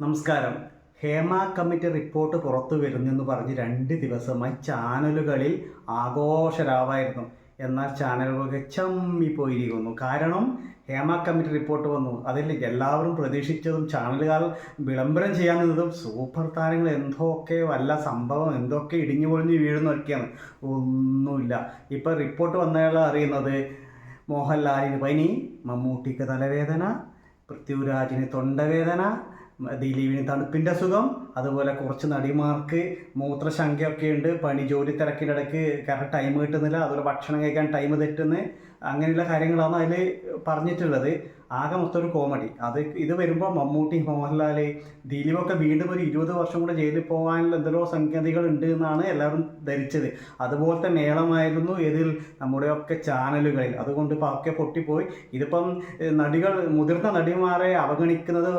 നമസ്കാരം. Hema committee report പുറത്തു വരുന്നെന്ന് പറഞ്ഞ് രണ്ട് ദിവസമായി ചാനലുകളിൽ ആഘോഷരാവായിരുന്നു. എന്നാൽ ചാനലുകളൊക്കെ ചമ്മിപ്പോയിരിക്കുന്നു. കാരണം ഹേമ കമ്മിറ്റി റിപ്പോർട്ട് വന്നു. അതിൽ എല്ലാവരും പ്രതീക്ഷിച്ചതും ചാനലുകാർ വിളംബരം ചെയ്യാൻ നിന്നതും സൂപ്പർ താരങ്ങൾ എന്തൊക്കെ വല്ല സംഭവം എന്തൊക്കെ ഇടിഞ്ഞു പൊളിഞ്ഞ് വീഴുന്നൊക്കെയാണ്. ഒന്നുമില്ല. ഇപ്പം റിപ്പോർട്ട് വന്നയാൾ അറിയുന്നത് മോഹൻലാലിന്. പനി മമ്മൂട്ടിക്ക് തലവേദന പൃഥ്വിരാജിന് തൊണ്ടവേദന ദിലീപിന് തണുപ്പിന്റെ അസുഖം അതുപോലെ കുറച്ച് നടിമാർക്ക് മൂത്രശങ്കയൊക്കെ ഉണ്ട് പണി ജോലി തിരക്കിനിടയ്ക്ക് കറക്റ്റ് ടൈം കിട്ടുന്നില്ല അതുപോലെ ഭക്ഷണം കഴിക്കാൻ ടൈം തെറ്റുന്നു അങ്ങനെയുള്ള കാര്യങ്ങളാണ് അതിൽ പറഞ്ഞിട്ടുള്ളത്. ആകെ മൊത്തം ഒരു കോമഡി അത് ഇത് വരുമ്പോൾ മമ്മൂട്ടി മോഹൻലാൽ ദിലീപൊക്കെ വീണ്ടും ഒരു ഇരുപത് വർഷം കൂടെ ജയിലിൽ പോകാനുള്ള എന്തെല്ലോ സംഗതികൾ ഉണ്ട് എന്നാണ് എല്ലാവരും ധരിച്ചത്. അതുപോലത്തെ മേളമായിരുന്നു ഇതിൽ നമ്മുടെയൊക്കെ ചാനലുകളിൽ. അതുകൊണ്ട് ഇപ്പോൾ ഒക്കെ പൊട്ടിപ്പോയി. ഇതിപ്പം നടികൾ മുതിർന്ന നടിമാരെ അവഗണിക്കുന്നത്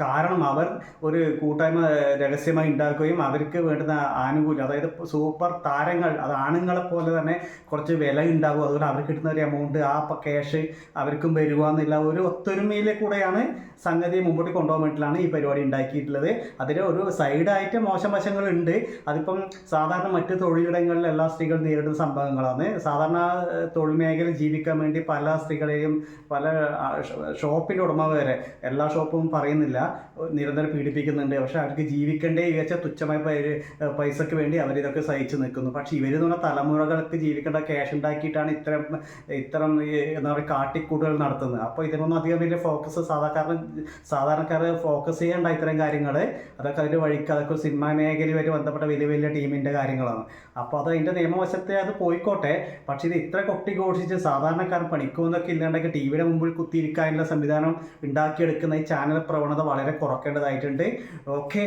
കാരണം അവർ ഒരു കൂട്ടായ്മ രഹസ്യമായി ഉണ്ടാക്കുകയും അവർക്ക് വേണ്ടുന്ന ആനുകൂല്യം അതായത് സൂപ്പർ താരങ്ങൾ അത് ആണുങ്ങളെ പോലെ തന്നെ കുറച്ച് വില ഉണ്ടാകും അതുകൊണ്ട് അവർക്ക് കിട്ടുന്ന ഒരു എമൗണ്ട് ആ ക്യാഷ് അവർക്കും വരുക എന്നുള്ള ഒരു ഒത്തൊരുമയിലെ കൂടെയാണ് സംഗതി മുമ്പോട്ട് കൊണ്ടുപോകാൻ വേണ്ടിയിട്ടാണ് ഈ പരിപാടി ഉണ്ടാക്കിയിട്ടുള്ളത്. അതിൽ ഒരു സൈഡായിട്ട് മോശം വശങ്ങളുണ്ട്. അതിപ്പം സാധാരണ മറ്റ് തൊഴിലിടങ്ങളിൽ എല്ലാ സ്ത്രീകളും നേരിടുന്ന സംഭവങ്ങളാണ്. സാധാരണ തൊഴിൽ മേഖല ജീവിക്കാൻ വേണ്ടി പല സ്ത്രീകളെയും പല ഷോപ്പിന്റെ ഉടമ വരെ എല്ലാ ഷോപ്പും പറയുന്നില്ല. നിരന്തരം പീഡിപ്പിക്കുന്നുണ്ട്. പക്ഷെ അവർക്ക് ജീവിക്കേണ്ടേ വിചാരിച്ച തുച്ഛമായ പൈസക്ക് വേണ്ടി അവരിതൊക്കെ സഹിച്ചു നിൽക്കുന്നു. പക്ഷെ ഇവർ എന്ന് പറഞ്ഞാൽ തലമുറകൾക്ക് ജീവിക്കേണ്ട ക്യാഷ് ഉണ്ടാക്കിയിട്ടാണ് ഇത്തരം ഇത്തരം എന്താ പറയുക കാട്ടിക്കൂട്ടുകൾ നടത്തുന്നത്. അപ്പോൾ ഇതിനൊന്നും അധികം വലിയ ഫോക്കസ് സാധാരണക്കാരൻ സാധാരണക്കാർ ഫോക്കസ് ചെയ്യേണ്ട ഇത്തരം കാര്യങ്ങൾ അതൊക്കെ അതിന്റെ വഴിക്ക് അതൊക്കെ സിനിമാ മേഖലയുമായിട്ട് ബന്ധപ്പെട്ട വലിയ വലിയ ടീമിന്റെ കാര്യങ്ങളാണ്. അപ്പോൾ അത് അതിന്റെ നിയമവശത്തെ അത് പോയിക്കോട്ടെ. പക്ഷേ ഇത് ഇത്ര കൊട്ടി ഘോഷിച്ച് സാധാരണക്കാരൻ പണിക്കുമെന്നൊക്കെ ഇല്ലാണ്ടൊക്കെ ടി വിയുടെ മുമ്പിൽ കുത്തിയിരിക്കാനുള്ള സംവിധാനം ഉണ്ടാക്കിയെടുക്കുന്ന ഈ ചാനൽ പ്രവണത വളരെ കുറക്കേണ്ടതായിട്ടുണ്ട്. ഓക്കെ